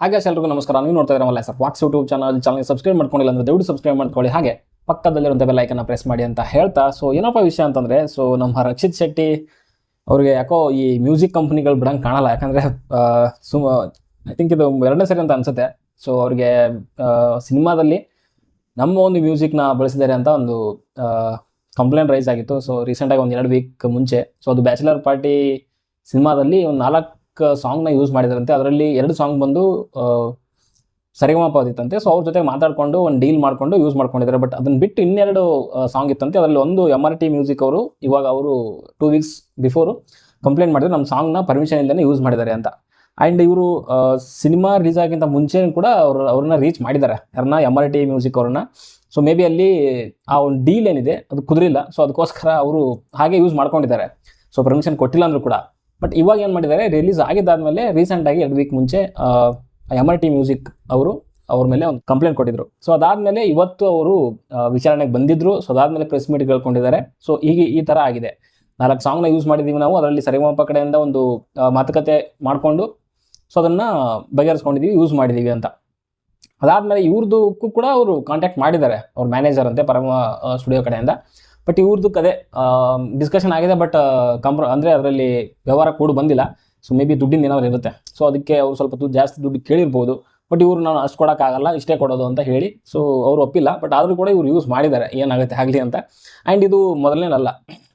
ಹಾಗೆ ಎಲ್ರಿಗೂ ನಮಸ್ಕಾರ. ನೀವು ನೋಡ್ತಾ ಇದ್ದೀರಲ್ಲ sir Vox YouTube channel channel subscribe ಮಾಡ್ಕೊಂಡಿಲ್ಲ ಅಂದ್ರೆ ದಯವಿಟ್ಟು ಸಬ್ಸ್ಕ್ರೈಬ್ ಮಾಡ್ಕೊಳ್ಳಿ. ಹಾಗೆ ಪಕ್ಕದಲ್ಲಿರುವಂಥ ಬೆಲ್ ಐಕನ್ನ ಪ್ರೆಸ್ ಮಾಡಿ ಅಂತ ಹೇಳ್ತಾ. ಸೊ ಏನಪ್ಪ ವಿಷಯ ಅಂತಂದ್ರೆ ಸೊ ನಮ್ಮ ರಕ್ಷಿತ್ ಶೆಟ್ಟಿ ಅವ್ರಿಗೆ ಯಾಕೋ ಈ ಮ್ಯೂಸಿಕ್ ಕಂಪ್ನಿಗಳು ಬಿಡಂಗೆ ಕಾಣಲ್ಲ. ಯಾಕಂದ್ರೆ ಸುಮ ಐ ಥಿಂಕ್ ಇದು ಎರಡನೇ ಸರಿ ಅಂತ ಅನ್ಸುತ್ತೆ. ಸೊ ಅವ್ರಿಗೆ ಸಿನಿಮಾದಲ್ಲಿ ನಮ್ಮ ಒಂದು ಮ್ಯೂಸಿಕ್ನ ಬಳಸಿದ್ದಾರೆ ಅಂತ ಒಂದು ಕಂಪ್ಲೇಂಟ್ ರೈಸ್ ಆಗಿತ್ತು. ಸೊ ರೀಸೆಂಟಾಗಿ ಒಂದು ಎರಡು ವೀಕ್ ಮುಂಚೆ. ಸೊ ಅದು ಬ್ಯಾಚುಲರ್ ಪಾರ್ಟಿ ಸಿನಿಮಾದಲ್ಲಿ ಒಂದು ನಾಲ್ಕು ಸಾಂಗ್ನ ಯೂಸ್ ಮಾಡಿದಾರಂತೆ. ಅದರಲ್ಲಿ ಎರಡು ಸಾಂಗ್ ಬಂದು ಆ, ಸರಿಗಮಪ ಅದಿತ್ತಂತೆ ಸೊ ಅವ್ರ ಜೊತೆ ಮಾತಾಡ್ಕೊಂಡು ಒಂದು ಡೀಲ್ ಮಾಡ್ಕೊಂಡು ಯೂಸ್ ಮಾಡ್ಕೊಂಡಿದ್ದಾರೆ. ಬಟ್ ಅದನ್ನು ಬಿಟ್ಟು ಇನ್ನೆರಡು ಸಾಂಗ್ ಇತ್ತಂತೆ. ಅದರಲ್ಲಿ ಒಂದು ಎಂ ಆರ್ ಟಿ ಮ್ಯೂಸಿಕ್ ಅವರು ಇವಾಗ ಅವರು ಟೂ ವೀಕ್ಸ್ ಬಿಫೋರು ಕಂಪ್ಲೇಂಟ್ ಮಾಡಿದ್ರು ನಮ್ಮ ಸಾಂಗ್ನ ಪರ್ಮಿಷನ್ ಇಲ್ಲದೇ ಯೂಸ್ ಮಾಡಿದ್ದಾರೆ ಅಂತ. ಆ್ಯಂಡ್ ಇವರು ಸಿನಿಮಾ ರಿಲೀಸ್ ಆಗಿಂತ ಮುಂಚೆ ಕೂಡ ಅವರು ಅವ್ರನ್ನ ರೀಚ್ ಮಾಡಿದ್ದಾರೆ. ಯಾರನ್ನ ಎಂ ಆರ್ ಟಿ ಮ್ಯೂಸಿಕ್ ಅವ್ರನ್ನ. ಸೊ ಮೇ ಬಿ ಅಲ್ಲಿ ಆ ಒಂದು ಡೀಲ್ ಏನಿದೆ ಅದು ಕುದುರಿಲ್ಲ. ಸೊ ಅದಕ್ಕೋಸ್ಕರ ಅವರು ಹಾಗೆ ಯೂಸ್ ಮಾಡ್ಕೊಂಡಿದ್ದಾರೆ. ಸೊ ಪರ್ಮಿಷನ್ ಕೊಟ್ಟಿಲ್ಲ ಅಂದರೂ ಕೂಡ. ಬಟ್ ಇವಾಗ ಏನು ಮಾಡಿದ್ದಾರೆ ರಿಲೀಸ್ ಆಗಿದ್ದಾದ್ಮೇಲೆ ರೀಸೆಂಟಾಗಿ ಎರಡು ವೀಕ್ ಮುಂಚೆ ಎಂ ಆರ್ ಟಿ ಮ್ಯೂಸಿಕ್ ಅವರು ಅವ್ರ ಮೇಲೆ ಒಂದು ಕಂಪ್ಲೇಂಟ್ ಕೊಟ್ಟಿದ್ರು. ಸೊ ಅದಾದ್ಮೇಲೆ ಇವತ್ತು ಅವರು ವಿಚಾರಣೆಗೆ ಬಂದಿದ್ರು. ಸೊ ಅದಾದ್ಮೇಲೆ ಪ್ರೆಸ್ ಮೀಟ್ ಕೇಳ್ಕೊಂಡಿದ್ದಾರೆ. ಸೊ ಈಗ ಈ ಥರ ಆಗಿದೆ. ನಾಲ್ಕು ಸಾಂಗ್ನ ಯೂಸ್ ಮಾಡಿದ್ದೀವಿ ನಾವು, ಅದರಲ್ಲಿ ಸರಿಗಮಪ ಕಡೆಯಿಂದ ಒಂದು ಮಾತುಕತೆ ಮಾಡಿಕೊಂಡು ಸೊ ಅದನ್ನು ಬಗೆಹರಿಸ್ಕೊಂಡಿದ್ದೀವಿ ಯೂಸ್ ಮಾಡಿದ್ದೀವಿ ಅಂತ. ಅದಾದಮೇಲೆ ಇವ್ರದ್ದು ಕೂಡ ಅವರು ಕಾಂಟ್ಯಾಕ್ಟ್ ಮಾಡಿದ್ದಾರೆ, ಅವ್ರ ಮ್ಯಾನೇಜರ್ ಅಂತೆ ಪರಮ ಸ್ಟುಡಿಯೋ ಕಡೆಯಿಂದ. ಬಟ್ ಇವ್ರದ್ದು ಕದೆ ಡಿಸ್ಕಷನ್ ಆಗಿದೆ ಬಟ್ ಕಂಪ್ರ, ಅಂದರೆ ಅದರಲ್ಲಿ ವ್ಯವಹಾರ ಕೂಡ ಬಂದಿಲ್ಲ. ಸೊ ಮೇ ಬಿ ದುಡ್ಡಿನ ಏನಾದ್ರು ಇರುತ್ತೆ. ಸೊ ಅದಕ್ಕೆ ಅವ್ರು ಸ್ವಲ್ಪ ದುಡ್ಡು, ಜಾಸ್ತಿ ದುಡ್ಡು ಕೇಳಿರ್ಬೋದು. ಬಟ್ ಇವರು ನಾನು ಅಷ್ಟು ಕೊಡೋಕ್ಕಾಗಲ್ಲ, ಇಷ್ಟೇ ಕೊಡೋದು ಅಂತ ಹೇಳಿ. ಸೊ ಅವರು ಒಪ್ಪಿಲ್ಲ. ಬಟ್ ಆದರೂ ಕೂಡ ಇವ್ರು ಯೂಸ್ ಮಾಡಿದ್ದಾರೆ. ಏನಾಗುತ್ತೆ ಆಗಲಿ ಅಂತ. ಆ್ಯಂಡ್ ಇದು ಮೊದಲನೇನಲ್ಲ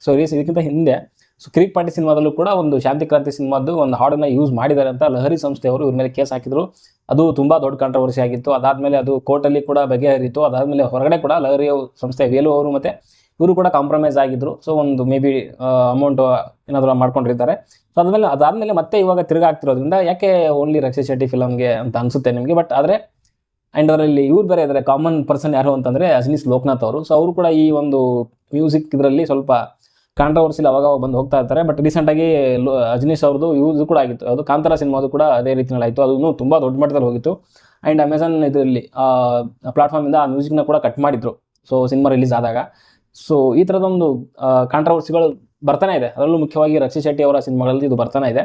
ಸೊ ರೀಸ್ ಇದಕ್ಕಿಂತ ಹಿಂದೆ ಸೊ ಕ್ರಿಕ್ ಪಾರ್ಟಿ ಸಿನಿಮಾದಲ್ಲೂ ಕೂಡ ಒಂದು ಶಾಂತಿ ಕ್ರಾಂತಿ ಸಿನಿಮಾದ್ದು ಒಂದು ಹಾಡನ್ನು ಯೂಸ್ ಮಾಡಿದ್ದಾರೆ ಅಂತ ಲಹರಿ ಸಂಸ್ಥೆಯವರು ಇವ್ರ ಮೇಲೆ ಕೇಸ್ ಹಾಕಿದ್ರು. ಅದು ತುಂಬ ದೊಡ್ಡ ಕಾಂಟ್ರವರ್ಸಿ ಆಗಿತ್ತು. ಅದಾದಮೇಲೆ ಅದು ಕೋರ್ಟಲ್ಲಿ ಕೂಡ ಬಗೆಹರಿತು. ಅದಾದಮೇಲೆ ಹೊರಗಡೆ ಕೂಡ ಲಹರಿ ಸಂಸ್ಥೆ ವೇಲು ಅವರು ಮತ್ತು ಇವರು ಕೂಡ ಕಾಂಪ್ರಮೈಸ್ ಆಗಿದ್ರು. ಸೊ ಒಂದು ಮೇ ಬಿ ಅಮೌಂಟ್ ಏನಾದರೂ ಮಾಡ್ಕೊಂಡಿರ್ತಾರೆ. ಸೊ ಅದಾದಮೇಲೆ ಅದಾದಮೇಲೆ ಮತ್ತೆ ಇವಾಗ ತಿರುಗಾಗ್ತಿರೋದ್ರಿಂದ ಯಾಕೆ ಓನ್ಲಿ ರಕ್ಷಿತ್ ಶೆಟ್ಟಿ ಫಿಲಮ್ಗೆ ಅಂತ ಅನಿಸುತ್ತೆ ನಿಮಗೆ? ಬಟ್ ಆದರೆ ಆ್ಯಂಡ್ ಅದರಲ್ಲಿ ಇವ್ರು ಬೇರೆ ಇದ್ದಾರೆ ಕಾಮನ್ ಪರ್ಸನ್ ಯಾರು ಅಂತಂದರೆ ಅಜನೀಶ್ ಲೋಕನಾಥ್ ಅವರು. ಸೊ ಅವರು ಕೂಡ ಈ ಒಂದು ಮ್ಯೂಸಿಕ್ ಇದರಲ್ಲಿ ಸ್ವಲ್ಪ ಕಾಂಟ್ರವರ್ಸಿಲ್ ಅವಾಗ ಬಂದು ಹೋಗ್ತಾ ಇರ್ತಾರೆ. ಬಟ್ ರೀಸೆಂಟಾಗಿ ಅಜನೀಶ್ ಅವ್ರದ್ದು ಯೂಸ್ ಕೂಡ ಆಗಿತ್ತು. ಅದು ಕಾಂತಾರ ಸಿನಿಮಾದು ಕೂಡ ಅದೇ ರೀತಿಯಲ್ಲಿ ಆಯಿತು. ಅದು ಇನ್ನೂ ತುಂಬ ದೊಡ್ಡ ಮಟ್ಟದಲ್ಲಿ ಹೋಗಿತ್ತು. ಆ್ಯಂಡ್ ಅಮೆಝಾನ್ ಇದರಲ್ಲಿ ಪ್ಲಾಟ್ಫಾರ್ಮಿಂದ ಆ ಮ್ಯೂಸಿಕ್ನ ಕೂಡ ಕಟ್ ಮಾಡಿದರು. ಸೊ ಸಿನಿಮಾ ರಿಲೀಸ್ ಆದಾಗ. ಸೊ ಈ ಥರದೊಂದು ಕಾಂಟ್ರವರ್ಸಿಗಳು ಬರ್ತಾನೆ ಇದೆ. ಅದರಲ್ಲೂ ಮುಖ್ಯವಾಗಿ ರಕ್ಷಿತ್ ಶೆಟ್ಟಿ ಅವರ ಸಿನಿಮಾಗಳಲ್ಲಿ ಇದು ಬರ್ತಾನೆ ಇದೆ.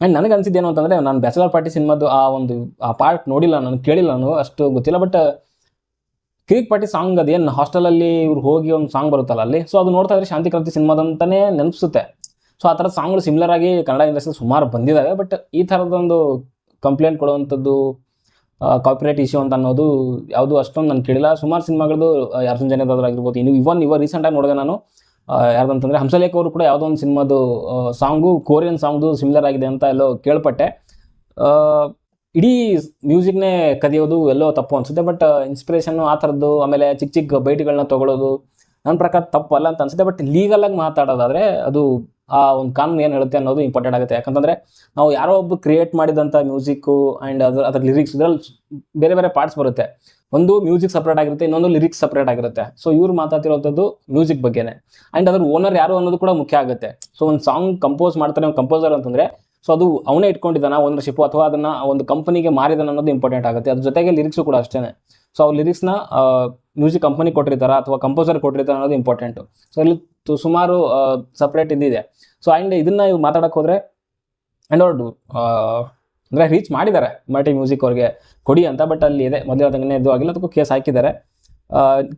ಆ್ಯಂಡ್ ನನಗೆ ಅನಿಸಿದ್ದೇನು ಅಂತಂದರೆ, ನಾನು ಬ್ಯಾಚುಲರ್ ಪಾರ್ಟಿ ಸಿನಿಮಾದ್ದು ಆ ಒಂದು, ಆ ಪಾರ್ಟ್ ನೋಡಿಲ್ಲ, ನಾನು ಕೇಳಿಲ್ಲ ನಾನು, ಅಷ್ಟು ಗೊತ್ತಿಲ್ಲ ಬಟ್ ಕ್ರಿಕ್ ಪಾರ್ಟಿ ಸಾಂಗ್ ಅದೇನು ಹಾಸ್ಟೆಲಲ್ಲಿ ಇವ್ರು ಹೋಗಿ ಒಂದು ಸಾಂಗ್ ಬರುತ್ತಲ್ಲ ಅಲ್ಲಿ? ಸೊ ಅದು ನೋಡ್ತಾ ಇದ್ರೆ ಶಾಂತಿ ಕ್ರಾಂತಿ ಸಿನಿಮಾದಂತಾನೆ ನೆನಪಿಸುತ್ತೆ. ಸೊ ಆ ಥರದ ಸಾಂಗ್ಗಳು ಸಿಮಿಲರ್ ಆಗಿ ಕನ್ನಡ ಇಂಡಸ್ಟ್ರಿ ಸುಮಾರು ಬಂದಿದ್ದಾವೆ ಬಟ್ ಈ ಥರದೊಂದು ಕಂಪ್ಲೇಂಟ್ ಕೊಡುವಂಥದ್ದು ಕಾಪಿರೇಟ್ ಇಶ್ಯೂ ಅಂತ ಅನ್ನೋದು ಯಾವುದು ಅಷ್ಟೊಂದು ನಾನು ಕೇಳಿಲ್ಲ. ಸುಮಾರು ಸಿನಿಮಾಗಳದ್ದು ಅರ್ಜುನ್ ಜನದಾದ್ರೂ ಆಗಿರ್ಬೋದು. ಇನ್ನು ಇವನ್ ಇವಾಗ ರೀಸೆಂಟಾಗಿ ನೋಡಿದೆ ನಾನು. ಯಾರ್ದಂತಂದರೆ ಹಂಸಲೇಖ ಅವರು ಕೂಡ ಯಾವುದೋ ಒಂದು ಸಿನಿಮಾದು ಸಾಂಗು ಕೊರಿಯನ್ ಸಾಂಗ್ದು ಸಿಮಿಲರ್ ಆಗಿದೆ ಅಂತ ಎಲ್ಲೋ ಕೇಳ್ಪಟ್ಟೆ. ಇಡೀ ಮ್ಯೂಸಿಕ್ನೇ ಕದಿಯೋದು ಎಲ್ಲೋ ತಪ್ಪು ಅನಿಸುತ್ತೆ. ಬಟ್ ಇನ್ಸ್ಪಿರೇಷನ್ ಆ ಥರದ್ದು, ಆಮೇಲೆ ಚಿಕ್ಕ ಚಿಕ್ಕ ಬೈಟ್ಗಳನ್ನ ತೊಗೊಳೋದು ನನ್ನ ಪ್ರಕಾರ ತಪ್ಪಲ್ಲ ಅಂತ ಅನಿಸುತ್ತೆ. ಬಟ್ ಲೀಗಲಾಗಿ ಮಾತಾಡೋದಾದ್ರೆ ಅದು ಆ ಒಂದು ಕಾನೂನು ಏನು ಹೇಳುತ್ತೆ ಅನ್ನೋದು ಇಂಪಾರ್ಟೆಂಟ್ ಆಗುತ್ತೆ. ಯಾಕಂತಂದ್ರೆ ನಾವು ಯಾರೋ ಒಬ್ಬ ಕ್ರಿಯೇಟ್ ಮಾಡಿದಂಥ ಮ್ಯೂಸಿಕ್ಕು ಆ್ಯಂಡ್ ಅದ್ರ ಅದ್ರ ಲಿರಿಕ್ಸ್ ಇದ್ರಲ್ಲಿ ಬೇರೆ ಬೇರೆ ಪಾರ್ಟ್ಸ್ ಬರುತ್ತೆ. ಒಂದು ಮ್ಯೂಸಿಕ್ ಸಪ್ರೇಟ್ ಆಗಿರುತ್ತೆ, ಇನ್ನೊಂದು ಲಿರಿಕ್ಸ್ ಸಪ್ರೇಟ್ ಆಗಿರುತ್ತೆ. ಸೊ ಇವ್ರು ಮಾತಾಡ್ತಿರೋಂಥದ್ದು ಮ್ಯೂಸಿಕ್ ಬಗ್ಗೆನೇ. ಆ್ಯಂಡ್ ಅದ್ರ ಓನರ್ ಯಾರು ಅನ್ನೋದು ಕೂಡ ಮುಖ್ಯ ಆಗುತ್ತೆ. ಸೊ ಒಂದು ಸಾಂಗ್ ಕಂಪೋಸ್ ಮಾಡ್ತಾನೆ ಕಂಪೋಸರ್ ಅಂತಂದ್ರೆ ಸೊ ಅದು ಅವನೇ ಇಟ್ಕೊಂಡಿದ್ದಾನ ಓನರ್ಶಿಪ್ ಅಥವಾ ಅದನ್ನ ಒಂದು ಕಂಪನಿಗೆ ಮಾರಿದಾನ ಅನ್ನೋದು ಇಂಪಾರ್ಟೆಂಟ್ ಆಗುತ್ತೆ. ಅದ್ರ ಜೊತೆಗೆ ಲಿರಿಕ್ಸು ಕೂಡ ಅಷ್ಟೇ ಸೊ ಅವ್ರ ಲಿರಿಕ್ಸ್ನ ಮ್ಯೂಸಿಕ್ ಕಂಪನಿ ಕೊಟ್ಟಿರ್ತಾರ ಅಥವಾ ಕಂಪೋಸರ್ ಕೊಟ್ಟಿರ್ತಾರೆ ಅನ್ನೋದು ಇಂಪಾರ್ಟೆಂಟು ಸೊ ಇಲ್ಲಿ ಸುಮಾರು ಸಪ್ರೇಟ್ ಇದಿದೆ ಸೊ ಆ್ಯಂಡ್ ಇದನ್ನು ನೀವು ಮಾತಾಡಕ್ಕೆ ಹೋದರೆ ಆ್ಯಂಡ್ ಅವ್ರು ಅಂದರೆ ರೀಚ್ ಮಾಡಿದ್ದಾರೆ ಮಲ್ಟಿ ಮ್ಯೂಸಿಕ್ ಅವ್ರಿಗೆ. ಕೊಡಿ ಅಂತ ಬಟ್ ಅಲ್ಲಿ ಇದೆ. ಮೊದಲನೇ ಇದು ಆಗಿಲ್ಲ, ಅದಕ್ಕೂ ಕೇಸ್ ಹಾಕಿದ್ದಾರೆ.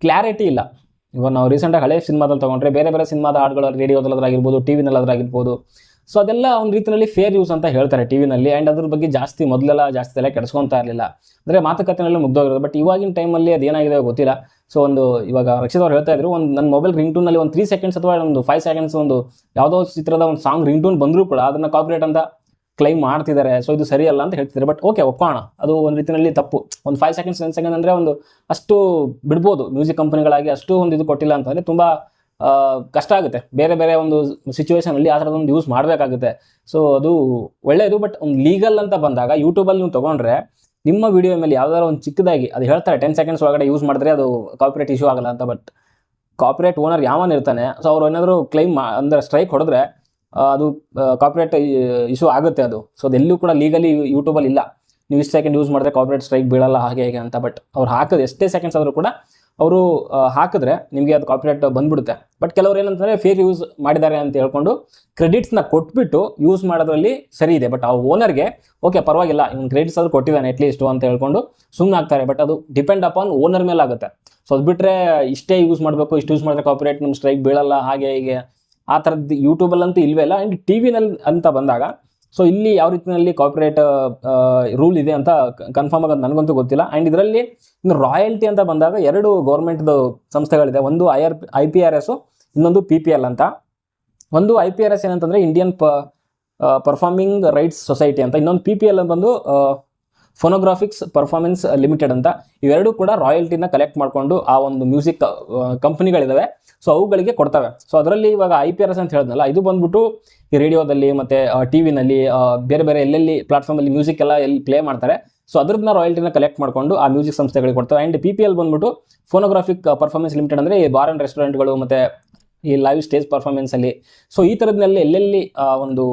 ಕ್ಲಾರಿಟಿ ಇಲ್ಲ. ಇವಾಗ ನಾವು ರೀಸೆಂಟಾಗಿ ಹಳೆ ಸಿನಿಮಾದಲ್ಲಿ ತೊಗೊಂಡ್ರೆ ಬೇರೆ ಬೇರೆ ಸಿನಿಮಾದ ಹಾಡುಗಳ ರೇಡಿಯೋದಲ್ಲಾದ್ರಾಗಿರ್ಬೋದು ಟಿ ವಿನಲ್ಲಾಗಿರ್ಬೋದು ಸೊ ಅದೆಲ್ಲ ಒಂದು ರೀತಿಯಲ್ಲಿ ಫೇರ್ ಯೂಸ್ ಅಂತ ಹೇಳ್ತಾರೆ ಟಿ ವಿನಲ್ಲಿ ಆ್ಯಂಡ್ ಅದ್ರ ಬಗ್ಗೆ ಜಾಸ್ತಿ ಮೊದಲೆಲ್ಲ ಜಾಸ್ತಿ ಎಲ್ಲ ಕೆಡಿಸ್ಕೊತಾ ಇರಲಿಲ್ಲ. ಅಂದರೆ ಮಾತುಕತೆನೆಲ್ಲ ಮುಗ್ದೋಗಿರೋದು. ಬಟ್ ಇವಾಗಿನ ಟೈಮಲ್ಲಿ ಅದು ಏನಾಗಿದೆ ಗೊತ್ತಿಲ್ಲ. ಸೊ ಒಂದು ಇವಾಗ ರಕ್ಷಿತ್ ಅವ್ರು ಹೇಳ್ತಾ ಇದ್ರು, ಒಂದು ನನ್ನ ಮೊಬೈಲ್ ರಿಂಗ್ ಟೂನಲ್ಲಿ ಒಂದು ತ್ರೀ ಸೆಕೆಂಡ್ಸ್ ಅಥವಾ ಒಂದು ಫೈವ್ ಸೆಕೆಂಡ್ಸ್ ಒಂದು ಯಾವುದೋ ಚಿತ್ರದ ಒಂದು ಸಾಂಗ್ ರಿಂಗ್ ಟೂನ್ ಬಂದರೂ ಕೂಡ ಅದನ್ನು ಕಾಪ್ರೇಟ್ ಅಂತ ಕ್ಲೈಮ್ ಮಾಡ್ತಿದ್ದಾರೆ. ಸೊ ಇದು ಸರಿಯಲ್ಲ ಅಂತ ಹೇಳ್ತಿದ್ದಾರೆ ಬಟ್ ಓಕೆ ಒಪ್ಪೋಣ ಅದು ಒಂದು ರೀತಿಯಲ್ಲಿ ತಪ್ಪು. ಒಂದು ಫೈವ್ ಸೆಕೆಂಡ್ಸ್ ಟೆನ್ ಸೆಕೆಂಡ್ ಅಂದರೆ ಒಂದು ಅಷ್ಟು ಬಿಡ್ಬೋದು. ಮ್ಯೂಸಿಕ್ ಕಂಪನಿಗಳಾಗಿ ಅಷ್ಟು ಒಂದು ಇದು ಕೊಟ್ಟಿಲ್ಲ ಅಂತಂದರೆ ತುಂಬ ಕಷ್ಟ ಆಗುತ್ತೆ. ಬೇರೆ ಬೇರೆ ಒಂದು ಸಿಚುವೇಶನಲ್ಲಿ ಆ ಥರದೊಂದು ಯೂಸ್ ಮಾಡಬೇಕಾಗುತ್ತೆ. ಸೊ ಅದು ಒಳ್ಳೆಯದು ಬಟ್ ಒಂದು ಲೀಗಲ್ ಅಂತ ಬಂದಾಗ ಯೂಟ್ಯೂಬಲ್ಲಿ ನೀವು ತೊಗೊಂಡ್ರೆ ನಿಮ್ಮ ವಿಡಿಯೋ ಮೇಲೆ ಯಾವ್ದಾದ್ರು ಒಂದು ಚಿಕ್ಕದಾಗಿ ಅದು ಹೇಳ್ತಾರೆ ಟೆನ್ ಸೆಕೆಂಡ್ಸ್ ಒಳಗಡೆ ಯೂಸ್ ಮಾಡಿದ್ರೆ ಅದು ಕಾಪಿರೇಟ್ ಇಶ್ಯೂ ಆಗಲ್ಲ ಅಂತ ಬಟ್ ಕಾಪಿರೇಟ್ ಓನರ್ ಯಾವನ್ ಇರ್ತಾನೆ ಸೊ ಅವ್ರು ಏನಾದರೂ ಕ್ಲೈಮ್ ಅಂದರೆ ಸ್ಟ್ರೈಕ್ ಹೊಡೆದ್ರೆ ಅದು ಕಾಪಿರೇಟ್ ಇಶ್ಯೂ ಆಗುತ್ತೆ ಅದು. ಸೊ ಅದೆಲ್ಲೂ ಕೂಡ ಲೀಗಲಿ ಯೂಟ್ಯೂಬಲ್ಲಿ ಇಲ್ಲ. ನೀವು ಇಷ್ಟು ಸೆಕೆಂಡ್ ಯೂಸ್ ಮಾಡಿದ್ರೆ ಕಾಪಿರೇಟ್ ಸ್ಟ್ರೈಕ್ ಬೀಳಲ್ಲ ಹಾಗೆ ಹೇಗೆ ಅಂತ ಬಟ್ ಅವ್ರು ಹಾಕೋದು ಎಷ್ಟೇ ಸೆಕೆಂಡ್ಸ್ ಆದರೂ ಕೂಡ ಅವರು ಹಾಕಿದ್ರೆ ನಿಮಗೆ ಅದು ಕಾಪಿರೈಟ್ ಬಂದ್ಬಿಡುತ್ತೆ. ಬಟ್ ಕೆಲವರು ಏನಂತಂದರೆ ಫೇರ್ ಯೂಸ್ ಮಾಡಿದ್ದಾರೆ ಅಂತ ಹೇಳ್ಕೊಂಡು ಕ್ರೆಡಿಟ್ಸ್ನ ಕೊಟ್ಬಿಟ್ಟು ಯೂಸ್ ಮಾಡೋದ್ರಲ್ಲಿ ಸರಿ ಇದೆ. ಬಟ್ ಆ ಓನರ್ಗೆ ಓಕೆ ಪರವಾಗಿಲ್ಲ, ಇವ್ನು ಕ್ರೆಡಿಟ್ಸ್ ಅದು ಕೊಟ್ಟಿದ್ದಾನೆ ಅಟ್ಲೀಸ್ಟ್ ಅಂತ ಹೇಳ್ಕೊಂಡು ಸುಮ್ಮನೆ ಆಗ್ತಾರೆ ಬಟ್ ಅದು ಡಿಪೆಂಡ್ ಅಪಾನ್ ಓನರ್ ಮೇಲೆ ಆಗುತ್ತೆ. ಸೊ ಅದು ಬಿಟ್ಟರೆ ಇಷ್ಟೇ ಯೂಸ್ ಮಾಡಬೇಕು, ಇಷ್ಟು ಯೂಸ್ ಮಾಡಿದ್ರೆ ಕಾಪಿರೈಟ್ ನಿಮ್ಮ ಸ್ಟ್ರೈಕ್ ಬೀಳಲ್ಲ, ಹಾಗೆ ಹೀಗೆ. ಆ ಥರದ್ದು ಯೂಟ್ಯೂಬಲ್ಲಂತೂ ಇಲ್ವೇ ಇಲ್ಲ. ಆ್ಯಂಡ್ ಟಿ ವಿನಲ್ಲಿ ಅಂತ ಬಂದಾಗ ಸೊ ಇಲ್ಲಿ ಯಾವ ರೀತಿಯಲ್ಲಿ ಕಾಪಿರೈಟ್ ರೂಲ್ ಇದೆ ಅಂತ ಕನ್ಫರ್ಮ್ ಆಗೋದು ನನಗಂತೂ ಗೊತ್ತಿಲ್ಲ. ಆ್ಯಂಡ್ ಇದರಲ್ಲಿ ಇನ್ನು ರಾಯಲ್ಟಿ ಅಂತ ಬಂದಾಗ ಎರಡು ಗೌರ್ಮೆಂಟ್ದು ಸಂಸ್ಥೆಗಳಿದೆ. ಒಂದು I R I P R S ಇನ್ನೊಂದು ಪಿ ಪಿ ಎಲ್ ಅಂತ. ಒಂದು ಐ ಪಿ ಆರ್ ಎಸ್ ಏನಂತಂದರೆ ಇಂಡಿಯನ್ ಪ ಪರ್ಫಾರ್ಮಿಂಗ್ ರೈಟ್ಸ್ ಸೊಸೈಟಿ ಅಂತ. ಇನ್ನೊಂದು ಪಿ ಪಿ ಎಲ್ ಬಂದು ಫೋನೋಗ್ರಾಫಿಕ್ಸ್ ಪರ್ಫಾರ್ಮೆನ್ಸ್ ಲಿಮಿಟೆಡ್ ಅಂತ. ಇವೆರಡೂ ಕೂಡ ರಾಯಲ್ಟಿನ ಕಲೆಕ್ಟ್ ಮಾಡಿಕೊಂಡು ಆ ಒಂದು ಮ್ಯೂಸಿಕ್ ಕಂಪ್ನಿಗಳಿದಾವೆ ಸೊ ಅವುಗಳಿಗೆ ಕೊಡ್ತವೆ. ಸೊ ಅದರಲ್ಲಿ ಇವಾಗ ಐ ಪಿ ಆರ್ ಅಂತ ಹೇಳಿದ್ನಲ್ಲ, ಇದು ಬಂದ್ಬಿಟ್ಟು ಈ ರೇಡಿಯೋದಲ್ಲಿ ಮತ್ತು ಟಿ ವಿನಲ್ಲಿ ಬೇರೆ ಬೇರೆ ಎಲ್ಲೆಲ್ಲಿ ಪ್ಲಾಟ್ಫಾರ್ಮಲ್ಲಿ ಮ್ಯೂಸಿಕ್ ಎಲ್ಲ ಎಲ್ಲಿ ಪ್ಲೇ ಮಾಡ್ತಾರೆ. ಸೊ ಅದ್ರದ್ದನ್ನ ರಾಯಲ್ಟಿನ ಕಲೆಕ್ಟ್ ಮಾಡಿಕೊಂಡು ಆ ಮ್ಯೂಸಿಕ್ ಸಂಸ್ಥೆಗಳಿಗೆ ಕೊಡ್ತವೆ. ಆ್ಯಂಡ್ ಪಿ ಪಿ ಎಲ್ ಬಂದ್ಬಿಟ್ಟು ಫೋನೋಗ್ರಾಫಿಕ್ ಪರ್ಫಾರ್ಮೆನ್ಸ್ ಲಿಮಿಟೆಡ್ ಅಂದರೆ ಈ ಬಾರ್ ಆ್ಯಂಡ್ ರೆಸ್ಟೋರೆಂಟ್ಗಳು ಮತ್ತು ಈ ಲೈವ್ ಸ್ಟೇಜ್ ಪರ್ಫಾರ್ಮೆನ್ಸಲ್ಲಿ ಸೊ ಈ ಥರದ್ನಲ್ಲಿ ಎಲ್ಲೆಲ್ಲಿ ಒಂದು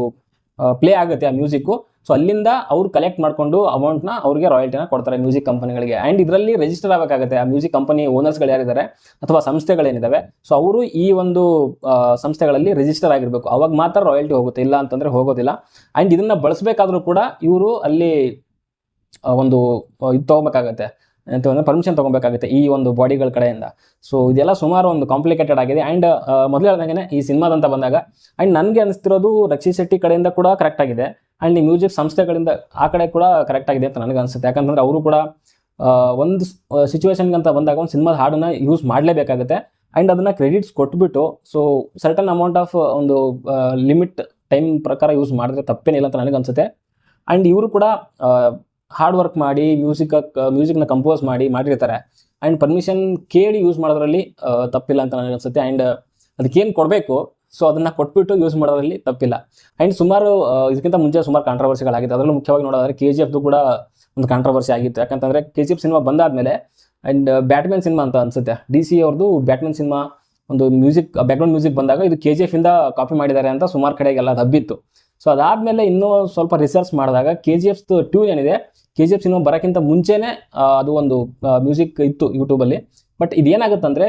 ಪ್ಲೇ ಆಗುತ್ತೆ ಆ ಮ್ಯೂಸಿಕ್ಕು ಸೊ ಅಲ್ಲಿಂದ ಅವ್ರು ಕಲೆಕ್ಟ್ ಮಾಡಿಕೊಂಡು ಅಮೌಂಟ್ನ ಅವ್ರಿಗೆ ರಾಯಲ್ಟಿನ ಕೊಡ್ತಾರೆ ಮ್ಯೂಸಿಕ್ ಕಂಪನಿಗಳಿಗೆ ಆ್ಯಂಡ್ ಇದರಲ್ಲಿ ರಿಜಿಸ್ಟರ್ ಆಗಬೇಕಾಗುತ್ತೆ. ಆ ಮ್ಯೂಸಿಕ್ ಕಂಪನಿ ಓನರ್ಸ್ಗಳು ಯಾರಿದ್ದಾರೆ ಅಥವಾ ಸಂಸ್ಥೆಗಳೇನಿದ್ದಾವೆ ಸೊ ಅವರು ಈ ಒಂದು ಸಂಸ್ಥೆಗಳಲ್ಲಿ ರಿಜಿಸ್ಟರ್ ಆಗಿರಬೇಕು. ಅವಾಗ ಮಾತ್ರ ರಾಯಲ್ಟಿ ಹೋಗುತ್ತೆ. ಇಲ್ಲ ಅಂತಂದರೆ ಹೋಗೋದಿಲ್ಲ. ಆ್ಯಂಡ್ ಇದನ್ನು ಬಳಸಬೇಕಾದ್ರೂ ಕೂಡ ಇವರು ಅಲ್ಲಿ ಒಂದು ಇದು ತೊಗೋಬೇಕಾಗತ್ತೆ. ಅಂತ ಅಂದರೆ ಪರ್ಮಿಷನ್ ತೊಗೊಬೇಕಾಗುತ್ತೆ ಈ ಒಂದು ಬಾಡಿಗಳ ಕಡೆಯಿಂದ. ಸೊ ಇದೆಲ್ಲ ಸುಮಾರು ಒಂದು ಕಾಂಪ್ಲಿಕೇಟೆಡ್ ಆಗಿದೆ. ಆ್ಯಂಡ್ ಮೊದಲು ಹೇಳ್ದಂಗೆ ಈ ಸಿನಿಮಾದಂತ ಬಂದಾಗ ಆ್ಯಂಡ್ ನನಗೆ ಅನಿಸ್ತಿರೋದು ರಕ್ಷಿತ್ ಶೆಟ್ಟಿ ಕಡೆಯಿಂದ ಕೂಡ ಕರೆಕ್ಟ್ ಆಗಿದೆ. ಆ್ಯಂಡ್ ಈ ಮ್ಯೂಸಿಕ್ ಸಂಸ್ಥೆಗಳಿಂದ ಆ ಕಡೆ ಕೂಡ ಕರೆಕ್ಟ್ ಆಗಿದೆ ಅಂತ ನನಗೆ ಅನಿಸುತ್ತೆ. ಯಾಕಂತಂದ್ರೆ ಅವರು ಕೂಡ ಒಂದು ಸಿಚುವೇಶನ್ಗೆ ಅಂತ ಬಂದಾಗ ಒಂದು ಸಿನಿಮಾದ ಹಾಡನ್ನು ಯೂಸ್ ಮಾಡಲೇಬೇಕಾಗುತ್ತೆ. ಆ್ಯಂಡ್ ಅದನ್ನು ಕ್ರೆಡಿಟ್ಸ್ ಕೊಟ್ಬಿಟ್ಟು ಸೊ ಸರ್ಟನ್ ಅಮೌಂಟ್ ಆಫ್ ಒಂದು ಲಿಮಿಟ್ ಟೈಮ್ ಪ್ರಕಾರ ಯೂಸ್ ಮಾಡಿದ್ರೆ ತಪ್ಪೇನಿಲ್ಲ ಅಂತ ನನಗೆ ಅನಿಸುತ್ತೆ. ಆ್ಯಂಡ್ ಇವರು ಕೂಡ ಹಾರ್ಡ್ ವರ್ಕ್ ಮಾಡಿ ಮ್ಯೂಸಿಕ್ ಮ್ಯೂಸಿಕ್ನ ಕಂಪೋಸ್ ಮಾಡಿ ಮಾಡಿರ್ತಾರೆ. ಆ್ಯಂಡ್ ಪರ್ಮಿಷನ್ ಕೇಳಿ ಯೂಸ್ ಮಾಡೋದ್ರಲ್ಲಿ ತಪ್ಪಿಲ್ಲ ಅಂತ ನನಗೆ ಅನಿಸುತ್ತೆ. ಆ್ಯಂಡ್ ಅದಕ್ಕೇನು ಕೊಡಬೇಕು? ಸೊ ಅದನ್ನು ಕೊಟ್ಬಿಟ್ಟು ಯೂಸ್ ಮಾಡೋದ್ರಲ್ಲಿ ತಪ್ಪಿಲ್ಲ. ಆ್ಯಂಡ್ ಸುಮಾರು ಇದಕ್ಕಿಂತ ಮುಂಚೆ ಸುಮಾರು ಕಾಂಟ್ರವರ್ಸಿಗಳಾಗಿದೆ ಅದರಲ್ಲೂ ಮುಖ್ಯವಾಗಿ ನೋಡೋದಾದ್ರೆ ಕೆ ಜಿ ಎಫ್ದು ಕೂಡ ಒಂದು ಕಾಂಟ್ರವರ್ಸಿ ಆಗಿತ್ತು. ಯಾಕಂತಂದರೆ ಕೆ ಜಿ ಎಫ್ ಸಿನಿಮಾ ಬಂದಾದಮೇಲೆ ಆ್ಯಂಡ್ ಬ್ಯಾಟ್ಮ್ಯಾನ್ ಸಿನಿಮಾ ಅಂತ ಅನಿಸುತ್ತೆ. ಡಿ ಸಿ ಅವ್ರದ್ದು ಬ್ಯಾಟ್ಮ್ಯಾನ್ ಸಿನಿಮಾ ಒಂದು ಮ್ಯೂಸಿಕ್ ಬ್ಯಾಕ್ಗ್ರೌಂಡ್ ಮ್ಯೂಸಿಕ್ ಬಂದಾಗ ಇದು ಕೆ ಜಿ ಎಫಿಂದ ಕಾಪಿ ಮಾಡಿದ್ದಾರೆ ಅಂತ ಸುಮಾರು ಕಡೆಗೆಲ್ಲ ದಬ್ಬಿತ್ತು. ಹಬ್ಬಿತ್ತು ಸೊ ಅದಾದಮೇಲೆ ಇನ್ನೂ ಸ್ವಲ್ಪ ರಿಸರ್ಚ್ ಮಾಡಿದಾಗ ಕೆ ಜಿ ಎಫ್ದು ಟ್ಯೂನ್ ಏನಿದೆ ಕೆ ಜಿ ಎಫ್ ಸಿನಿಮಾ ಬರೋಕ್ಕಿಂತ ಮುಂಚೆನೇ ಅದು ಒಂದು ಮ್ಯೂಸಿಕ್ ಇತ್ತು ಯೂಟ್ಯೂಬಲ್ಲಿ ಬಟ್ ಇದೇನಾಗುತ್ತಂದರೆ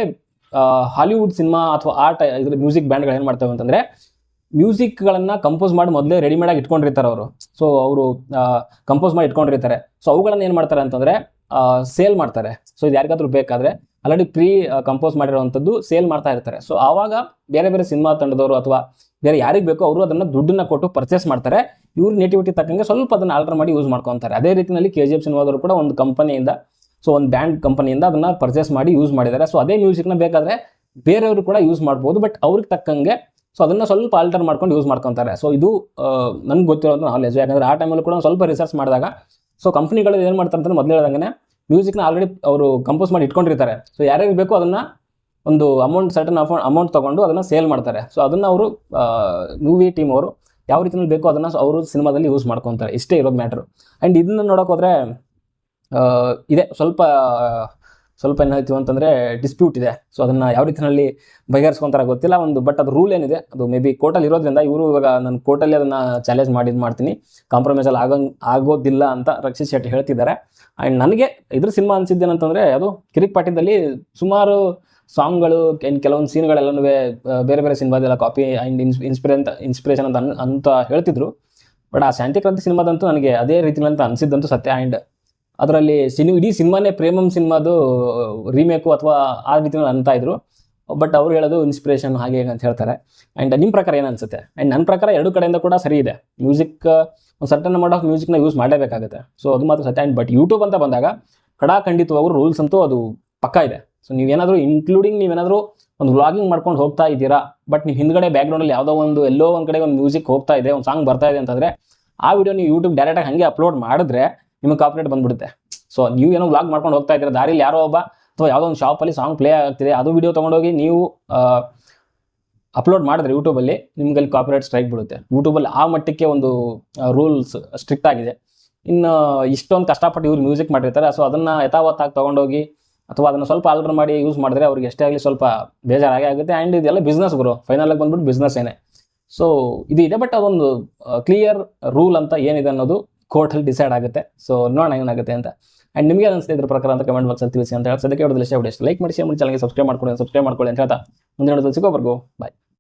ಹಾಲಿವುಡ್ ಸಿನಿಮಾ ಅಥವಾ ಆರ್ಟ್ ಇದ್ರ ಮ್ಯೂಸಿಕ್ ಬ್ಯಾಂಡ್ಗಳು ಏನು ಮಾಡ್ತವೆ ಅಂತಂದರೆ ಮ್ಯೂಸಿಕ್ಗಳನ್ನು ಕಂಪೋಸ್ ಮಾಡಿ ಮೊದಲೇ ರೆಡಿಮೇಡ್ ಆಗಿ ಇಟ್ಕೊಂಡಿರ್ತಾರೆ ಅವರು. ಸೊ ಅವರು ಕಂಪೋಸ್ ಮಾಡಿ ಇಟ್ಕೊಂಡಿರ್ತಾರೆ. ಸೊ ಅವುಗಳನ್ನು ಏನು ಮಾಡ್ತಾರೆ ಅಂತಂದರೆ ಸೇಲ್ ಮಾಡ್ತಾರೆ. ಸೊ ಇದು ಯಾರಿಗಾದ್ರೂ ಬೇಕಾದರೆ ಆಲ್ರೆಡಿ ಪ್ರೀ ಕಂಪೋಸ್ ಮಾಡಿರೋವಂಥದ್ದು ಸೇಲ್ ಮಾಡ್ತಾ ಇರ್ತಾರೆ. ಸೊ ಆವಾಗ ಬೇರೆ ಬೇರೆ ಸಿನಿಮಾ ತಂಡದವರು ಅಥವಾ ಬೇರೆ ಯಾರಿಗೆ ಬೇಕೋ ಅವರು ಅದನ್ನು ದುಡ್ಡನ್ನ ಕೊಟ್ಟು ಪರ್ಚೇಸ್ ಮಾಡ್ತಾರೆ. ಇವ್ರ ನೇಟಿವಿಟಿ ತಕ್ಕಂಗೆ ಸ್ವಲ್ಪ ಅದನ್ನು ಆಲ್ಟರ್ ಮಾಡಿ ಯೂಸ್ ಮಾಡ್ಕೊತಾರೆ. ಅದೇ ರೀತಿಯಲ್ಲಿ ಕೆ ಜಿ ಎಫ್ ಸಿನಿಮಾದವರು ಕೂಡ ಒಂದು ಕಂಪನಿಯಿಂದ ಸೊ ಒಂದು ಬ್ಯಾಂಡ್ ಕಂಪನಿಯಿಂದ ಅದನ್ನು ಪರ್ಚೇಸ್ ಮಾಡಿ ಯೂಸ್ ಮಾಡಿದ್ದಾರೆ. ಸೊ ಅದೇ ಮ್ಯೂಸಿಕ್ನ ಬೇಕಾದರೆ ಬೇರೆಯವರು ಕೂಡ ಯೂಸ್ ಮಾಡ್ಬೋದು ಬಟ್ ಅವ್ರಿಗೆ ತಕ್ಕಂಗೆ ಸೊ ಅದನ್ನು ಸ್ವಲ್ಪ ಆಲ್ಟರ್ ಮಾಡ್ಕೊಂಡು ಯೂಸ್ ಮಾಡ್ಕೊತಾರೆ. ಸೊ ಇದು ನನಗೆ ಗೊತ್ತಿರೋದು ನಾಲೆಜ್ ಯಾಕಂದರೆ ಆ ಟೈಮಲ್ಲಿ ಕೂಡ ಸ್ವಲ್ಪ ರಿಸರ್ಚ್ ಮಾಡಿದಾಗ ಸೊ ಕಂಪ್ನಿಗಳು ಏನು ಮಾಡ್ತಾರೆ ಅಂತಂದ್ರೆ ಮೊದಲು ಹೇಳ್ದಂಗೆ ಮ್ಯೂಸಿಕ್ನ ಆಲ್ರೆಡಿ ಅವರು ಕಂಪೋಸ್ ಮಾಡಿ ಇಟ್ಕೊಂಡಿರ್ತಾರೆ. ಸೊ ಯಾರ್ಯಾರಿಗೆ ಬೇಕೋ ಅದನ್ನು ಒಂದು ಅಮೌಂಟ್ ಸರ್ಟನ್ ಅಮೌಂಟ್ ಅಮೌಂಟ್ ತೊಗೊಂಡು ಅದನ್ನು ಸೇಲ್ ಮಾಡ್ತಾರೆ. ಸೊ ಅದನ್ನು ಅವರು ಮೂವಿ ಟೀಮ್ ಅವರು ಯಾವ ರೀತಿಯಲ್ಲಿ ಬೇಕೋ ಅದನ್ನು ಅವರು ಸಿನಿಮಾದಲ್ಲಿ ಯೂಸ್ ಮಾಡ್ಕೊತಾರೆ. ಇಷ್ಟೇ ಇರೋದು ಮ್ಯಾಟ್ರು ಆ್ಯಂಡ್ ಇದನ್ನ ನೋಡೋಕೆ ಹೋದರೆ ಇದೆ. ಸ್ವಲ್ಪ ಸ್ವಲ್ಪ ಏನಾಯ್ತು ಅಂತಂದರೆ ಡಿಸ್ಪ್ಯೂಟ್ ಇದೆ. ಸೊ ಅದನ್ನು ಯಾವ ರೀತಿಯಲ್ಲಿ ಬಗೆಹರಿಸ್ಕೊತಾರೆ ಗೊತ್ತಿಲ್ಲ. ಒಂದು ಬಟ್ ಅದು ರೂಲ್ ಏನಿದೆ, ಅದು ಮೇ ಬಿ ಕೋರ್ಟಲ್ಲಿ ಇರೋದ್ರಿಂದ ಇವರು ಇವಾಗ ನಾನು ಕೋರ್ಟಲ್ಲಿ ಅದನ್ನು ಚಾಲೆಂಜ್ ಮಾಡಿ ಮಾಡ್ತೀನಿ. ಕಾಂಪ್ರಮೈಸಲ್ಲಿ ಆಗೋ ಆಗೋದಿಲ್ಲ ಅಂತ ರಕ್ಷಿತ್ ಶೆಟ್ಟಿ ಹೇಳ್ತಿದ್ದಾರೆ. ಆ್ಯಂಡ್ ನನಗೆ ಇದ್ರ ಸಿನಿಮಾ ಅನಿಸಿದ್ದೇನಂತಂದರೆ, ಅದು ಕಿರಿಕ್ ಪಾಠದಲ್ಲಿ ಸುಮಾರು ಸಾಂಗ್ಗಳು ಕೆಲವೊಂದು ಸೀನ್ಗಳೆಲ್ಲನೂ ಬೇರೆ ಬೇರೆ ಸಿನಿಮಾದೆಲ್ಲ ಕಾಪಿ ಆ್ಯಂಡ್ ಇನ್ಸ್ ಅಂತ ಇನ್ಸ್ಪಿರೇಷನ್ ಅಂತ ಅಂತ ಹೇಳ್ತಿದ್ರು. ಬಟ್ ಆ ಶಾಂತಿ ಕ್ರಾಂತಿ ಸಿನಿಮಾದಂತೂ ನನಗೆ ಅದೇ ರೀತಿಯಲ್ಲಿ ಅಂತ ಅನಿಸಿದ್ದಂತೂ ಸತ್ಯ. ಆ್ಯಂಡ್ ಅದರಲ್ಲಿ ಸಿನಿ ಇಡೀ ಸಿನಿಮಾನೇ ಪ್ರೇಮಂ ಸಿನಿಮಾದು ರೀಮೇಕು ಅಥವಾ ಆ ರೀತಿ ಅಂತ ಇದ್ರು. ಬಟ್ ಅವ್ರು ಹೇಳೋದು ಇನ್ಸ್ಪಿರೇಷನ್ ಹಾಗೆ ಅಂತ ಹೇಳ್ತಾರೆ. ಆ್ಯಂಡ್ ನಿಮ್ಮ ಪ್ರಕಾರ ಏನು ಅನ್ಸುತ್ತೆ? ಆ್ಯಂಡ್ ನನ್ನ ಪ್ರಕಾರ ಎರಡು ಕಡೆಯಿಂದ ಕೂಡ ಸರಿ ಇದೆ. ಮ್ಯೂಸಿಕ್ ಒಂದು ಸರ್ಟನ್ ಅಮೌಂಟ್ ಆಫ್ ಮ್ಯೂಸಿಕ್ನ ಯೂಸ್ ಮಾಡಲೇಬೇಕಾಗುತ್ತೆ. ಸೊ ಅದು ಮಾತ್ರ ಸತ್ಯ. ಆ್ಯಂಡ್ ಬಟ್ ಯೂಟ್ಯೂಬ್ ಅಂತ ಬಂದಾಗ ಖಡಾಖಂಡಿತವಾಗೂ ರೂಲ್ಸ್ ಅಂತೂ ಅದು ಪಕ್ಕ ಇದೆ. ಸೊ ನೀವೇನಾದರೂ ಇನ್ಕ್ಲೂಡಿಂಗ್ ನೀವೇನಾದರೂ ಒಂದು ವ್ಲಾಗಿಂಗ್ ಮಾಡ್ಕೊಂಡು ಹೋಗ್ತಾ ಇದ್ದೀರಾ ಬಟ್ ನೀವು ಹಿಂದ್ಗಡೆ ಬ್ಯಾಕ್ಗ್ರೌಂಡಲ್ಲಿ ಯಾವುದೋ ಒಂದು ಎಲ್ಲೋ ಒಂದು ಕಡೆ ಒಂದು ಮ್ಯೂಸಿಕ್ ಹೋಗ್ತಾ ಇದೆ, ಒಂದು ಸಾಂಗ್ ಬರ್ತಾ ಇದೆ ಅಂತಂದರೆ ಆ ವಿಡಿಯೋ ನೀವು ಯೂಟ್ಯೂಬ್ ಡೈರೆಕ್ಟಾಗಿ ಹಾಗೆ ಅಪ್ಲೋಡ್ ಮಾಡಿದ್ರೆ ನಿಮಗೆ ಕಾಪ್ರೇಟ್ ಬಂದ್ಬಿಡುತ್ತೆ. ಸೊ ನೀವು ಏನೋ ವ್ಲಾಗ್ ಮಾಡ್ಕೊಂಡು ಹೋಗ್ತಾ ಇದ್ದೀರಾ, ದಾರಿಲಿ ಯಾರೋ ಒಬ್ಬ ಅಥವಾ ಯಾವುದೋ ಒಂದು ಶಾಪಲ್ಲಿ ಸಾಂಗ್ ಪ್ಲೇ ಆಗ್ತಿದೆ, ಅದು ವಿಡಿಯೋ ತೊಗೊಂಡೋಗಿ ನೀವು ಅಪ್ಲೋಡ್ ಮಾಡಿದ್ರೆ ಯೂಟ್ಯೂಬಲ್ಲಿ ನಿಮ್ಗೆ ಅಲ್ಲಿ ಕಾಪಿರೈಟ್ ಸ್ಟ್ರೈಕ್ ಬಿಡುತ್ತೆ. ಯೂಟ್ಯೂಬಲ್ಲಿ ಆ ಮಟ್ಟಕ್ಕೆ ಒಂದು ರೂಲ್ಸ್ ಸ್ಟ್ರಿಕ್ಟ್ ಆಗಿದೆ. ಇನ್ನು ಇಷ್ಟೊಂದು ಕಷ್ಟಪಟ್ಟು ಇವ್ರು ಮ್ಯೂಸಿಕ್ ಮಾಡಿರ್ತಾರೆ ಸೊ ಅದನ್ನು ಯಥಾವತ್ತಾಗಿ ತೊಗೊಂಡೋಗಿ ಅಥವಾ ಅದನ್ನು ಸ್ವಲ್ಪ ಆಲ್ಟರ್ ಮಾಡಿ ಯೂಸ್ ಮಾಡಿದ್ರೆ ಅವ್ರಿಗೆ ಎಷ್ಟೇ ಆಗಲಿ ಸ್ವಲ್ಪ ಬೇಜಾರಾಗೇ ಆಗುತ್ತೆ. ಆ್ಯಂಡ್ ಇದೆಲ್ಲ ಬಿಸ್ನೆಸ್ ಗುರು. ಫೈನಲಾಗಿ ಬಂದ್ಬಿಟ್ಟು ಬಿಸ್ನೆಸ್ ಏನೇ. ಸೊ ಇದು ಇದೆ ಬಟ್ ಅದೊಂದು ಕ್ಲಿಯರ್ ರೂಲ್ ಅಂತ ಏನಿದೆ ಅನ್ನೋದು ಕೋರ್ಟಲ್ಲಿ ಡಿಸೈಡ್ ಆಗುತ್ತೆ. ಸೊ ನೋಡೋಣ ಏನಾಗುತ್ತೆ ಅಂತ. ಆ್ಯಂಡ್ ನಿಮಗೆ ಅನಿಸ್ತಾ ಇದ್ರ ಪ್ರಕಾರ ಅಂತ ಕಮೆಂಟ್ ಬಾಕ್ಸಲ್ಲಿ ತಿಳಿಸಿ ಅಂತ ಹೇಳಿ ಸದ್ಯಕ್ಕೆ ಎಷ್ಟು ಲೈಕ್ ಮಾಡಿ ಶೇರ್ ಮಾಡಿ ಚಾನಲ್ಗೆ ಸಬ್ಸ್ಕ್ರೈಬ್ ಮಾಡ್ಕೊಳ್ಳಿ ಸಬ್ಸ್ಕ್ರೈಬ್ ಮಾಡ್ಕೊಳ್ಳಿ ಅಂತ ಹೇಳ್ತಾ. ಮುಂದಿನ ಸಿಗೋವರೆಗೂ. ಬಾಯ್